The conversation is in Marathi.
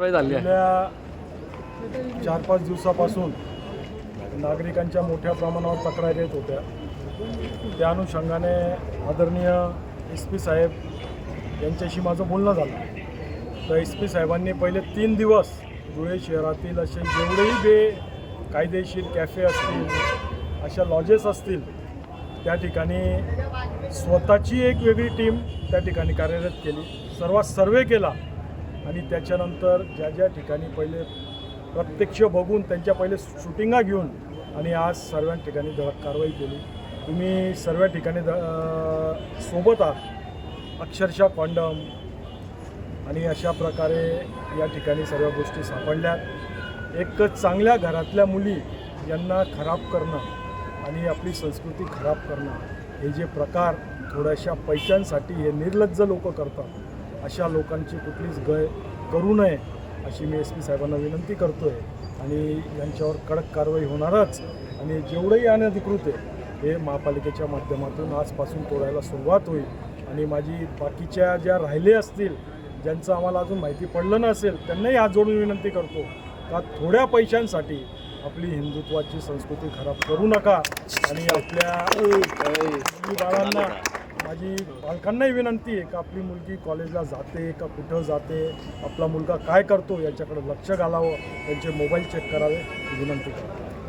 कारवाई झाली आहे. गेल्या चार पाच दिवसापासून नागरिकांच्या मोठ्या प्रमाणावर तक्रारी येत होत्या. त्या अनुषंगाने आदरणीय एस पी साहेब यांच्याशी माझं बोलणं झालं. तर एस पी साहेबांनी पहिले तीन दिवस धुळे शहरातील असे जेवढेही बे कायदेशीर कॅफे असतील अशा लॉजेस असतील त्या ठिकाणी स्वतःची एक वेगळी टीम त्या ठिकाणी कार्यरत केली. सर्वात सर्वे केला. आणि त्याच्यानंतर ज्या ज्या ठिकाणी पहिले प्रत्यक्ष बघून त्यांच्या पहिले शूटिंगा घेऊन आणि आज सर्व ठिकाणी धडक कारवाई केली. तुम्ही सर्व ठिकाणी द सोबत आहात. अक्षरशः कॉन्डम आणि अशा प्रकारे या ठिकाणी सर्व गोष्टी सापडल्यात. एक चांगल्या घरातल्या मुली यांना खराब करणं आणि आपली संस्कृती खराब करणं हे जे प्रकार थोड्याशा पैशांसाठी हे निर्लज्ज लोक करतात अशा लोकांची कुठलीच गय करू नये अशी मी एस पी साहेबांना विनंती करतो आहे आणि यांच्यावर कडक कारवाई होणारच. आणि जेवढंही अनधिकृत आहे हे महापालिकेच्या माध्यमातून आजपासून तोडायला सुरुवात होईल. आणि माझी बाकीच्या ज्या राहिले असतील ज्यांचं आम्हाला अजून माहिती पडलं नसेल त्यांनाही हात जोडून विनंती करतो का थोड्या पैशांसाठी आपली हिंदुत्वाची संस्कृती खराब करू नका. आणि आपल्या बाळांना माझी पालकांनाही विनंती आहे का आपली मुलगी कॉलेजला जाते का कुठं जाते आपला मुलगा काय करतो याच्याकडे लक्ष घालावं त्यांचे मोबाईल चेक करावे विनंती करतो.